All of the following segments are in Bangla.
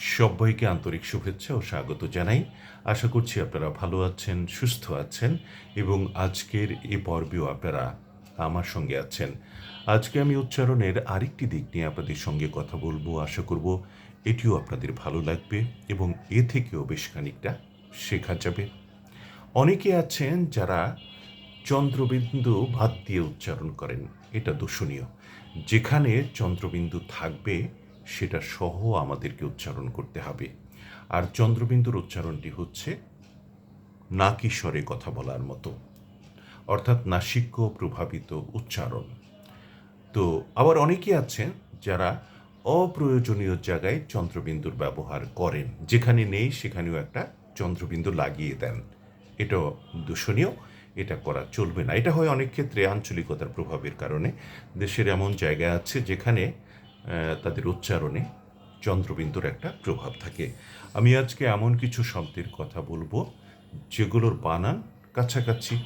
সবাইকে আন্তরিক শুভেচ্ছা ও স্বাগত জানাই। আশা করছি আপনারা ভালো আছেন, সুস্থ আছেন এবং আজকের এ পর্বেও আপনারা আমার সঙ্গে আছেন। আজকে আমি উচ্চারণের আরেকটি দিক নিয়ে আপনাদের সঙ্গে কথা বলব, আশা করব এটিও আপনাদের ভালো লাগবে এবং এ থেকেও বেশ খানিকটা শেখা যাবে। অনেকে আছেন যারা চন্দ্রবিন্দু ভাত দিয়ে উচ্চারণ করেন, এটা দূষণীয়। যেখানে চন্দ্রবিন্দু থাকবে সেটা সহ আমাদেরকে উচ্চারণ করতে হবে। আর চন্দ্রবিন্দুর উচ্চারণটি হচ্ছে, নাকিস্বরে কথা বলার মতো। অর্থাৎ নাসিক্য প্রভাবিত উচ্চারণ। তো আবার অনেকে আছেন যারা অপ্রয়োজনীয় জায়গায় চন্দ্রবিন্দুর ব্যবহার করেন। যেখানে নেই, সেখানেও একটা চন্দ্রবিন্দু লাগিয়ে দেন। এটা দূষণীয়, এটা করা চলবে না। এটা হয় অনেক ক্ষেত্রে আঞ্চলিকতার প্রভাবের কারণে। দেশের এমন জায়গা আছে যেখানে তাদের উচ্চারণে চন্দ্রবিন্দুর একটা প্রভাব থাকে। আমি আজকে এমন কিছু শব্দের কথা বলব, যেগুলোর বানান কাছাকাছি।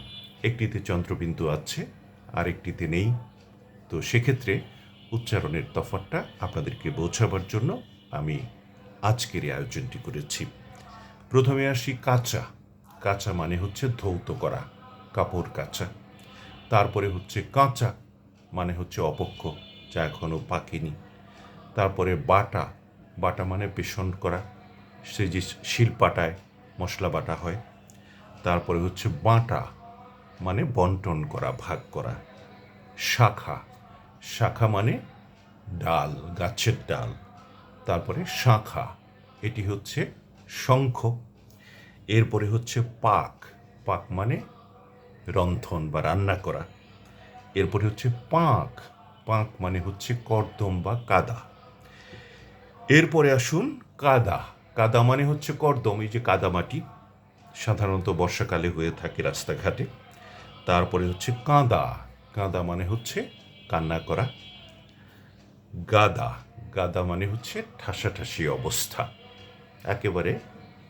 একটিতে চন্দ্রবিন্দু আছে, আরেকটিতে নেই। তো সেক্ষেত্রে উচ্চারণের তফাৎটা আপনাদেরকে বোঝাবার জন্য আমি আজকের এই আয়োজনটি করেছি। প্রথমে আসি কাঁচা। কাঁচা মানে হচ্ছে ধৌত করা, কাপড় কাঁচা। তারপরে হচ্ছে কাঁচা মানে হচ্ছে অপক্ষ যা এখনও পাকেনি তারপরে বাটা বাটা মানে পেষণ করা সে যে শিলপাটায় মশলা বাটা হয়। তারপরে হচ্ছে বাটা মানে বন্টন করা, ভাগ করা। শাখা শাখা মানে ডাল, গাছের ডাল। তারপরে শাখা, এটি হচ্ছে শঙ্খ। এরপরে হচ্ছে পাক পাক মানে রন্ধন বা রান্না করা। এরপরে হচ্ছে পাঁক পাঁক মানে হচ্ছে কর্দম বা কাদা। এরপরে আসুন কাদা। কাদা মানে হচ্ছে কর্দম, এই যে কাদামাটি সাধারণত বর্ষাকালে হয়ে থাকে রাস্তাঘাটে। তারপরে হচ্ছে কাঁদা। কাঁদা মানে হচ্ছে কান্না করা। গাদা। গাদা মানে হচ্ছে ঠাসাঠাসি অবস্থা। একেবারে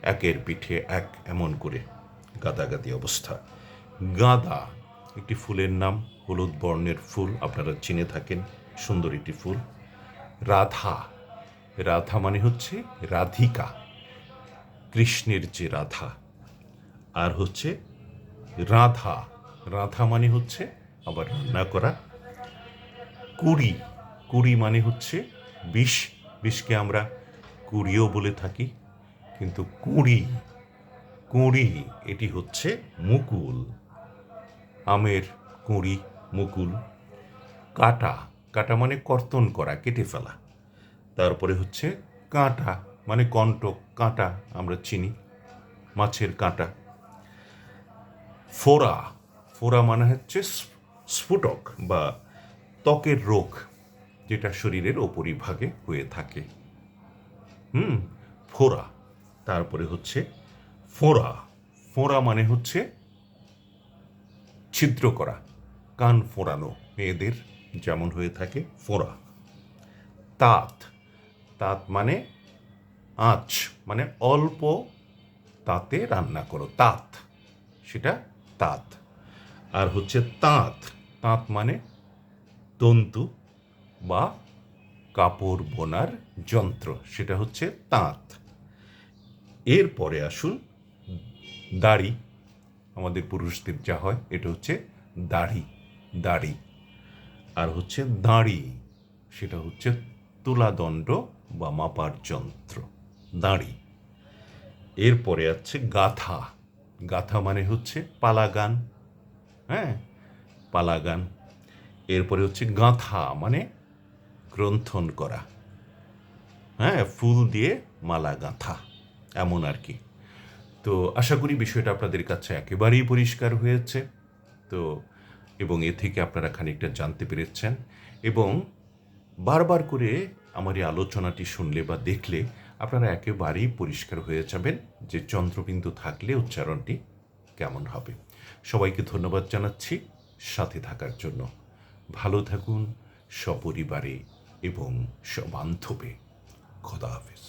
একের পিঠে এক এমন করে গাদাগাদি অবস্থা। গাঁদা একটি ফুলের নাম হলুদ বর্ণের ফুল, আপনারা চিনে থাকেন, সুন্দর একটি ফুল। রাধা। রাধা মানে হচ্ছে রাধিকা, কৃষ্ণের যে রাধা। আর হচ্ছে রাধা। রাধা মানে হচ্ছে আবার রান্না করা কুড়ি। কুড়ি মানে হচ্ছে বিষ। বিষকে আমরা কুড়িও বলে থাকি, কিন্তু কুড়ি কুড়ি, এটি হচ্ছে মুকুল। আমের কুঁড়ি, মুকুল, কাটা। কাটা মানে কর্তন করা, কেটে ফেলা। তারপরে হচ্ছে কাঁটা মানে কণ্টক কাঁটা আমরা চিনি, মাছের কাঁটা। ফোড়া। ফোড়া মানে হচ্ছে স্ফুটক বা ত্বকের রোগ, যেটা শরীরের ওপরিভাগে হয়ে থাকে। হুম, ফোড়া। তারপরে হচ্ছে ফোড়া। ফোড়া মানে হচ্ছে ছিদ্র করা, কান ফোড়ানো, মেয়েদের যেমন হয়ে থাকে ফোড়া। তাঁত তাঁত মানে আঁচ মানে অল্প তাতে রান্না করো, তাঁত, সেটা তাঁত। আর হচ্ছে তাঁত তাঁত মানে তন্তু বা কাপড় বোনার যন্ত্র, সেটা হচ্ছে তাঁত। এরপরে আসুন দাড়ি আমাদের পুরুষদের যা হয়, এটা হচ্ছে দাড়ি দাড়ি। আর হচ্ছে দাড়ি, সেটা হচ্ছে তুলাদণ্ড বা মাপার যন্ত্র, দাড়ি। এরপরে আছে গাথা। গাথা মানে হচ্ছে পালাগান হ্যাঁ? পালাগান। এরপরে হচ্ছে গাঁথা মানে গ্রন্থন করা। হ্যাঁ? ফুল দিয়ে মালা গাঁথা, এমন আর কি। তো আশা করি বিষয়টা আপনাদের কাছে একেবারেই পরিষ্কার হয়েছে। তো এবং এ থেকে আপনারা খানিকটা জানতে পেরেছেন এবং বারবার করে আমার এই আলোচনাটি শুনলে বা দেখলে আপনারা একেবারেই পরিষ্কার হয়ে যাবেন যে চন্দ্রবিন্দু থাকলে উচ্চারণটি কেমন হবে। সবাইকে ধন্যবাদ জানাচ্ছি। সাথে থাকার জন্য ভালো থাকুন সপরিবারে এবং সবান্ধবে। খোদা হাফেজ।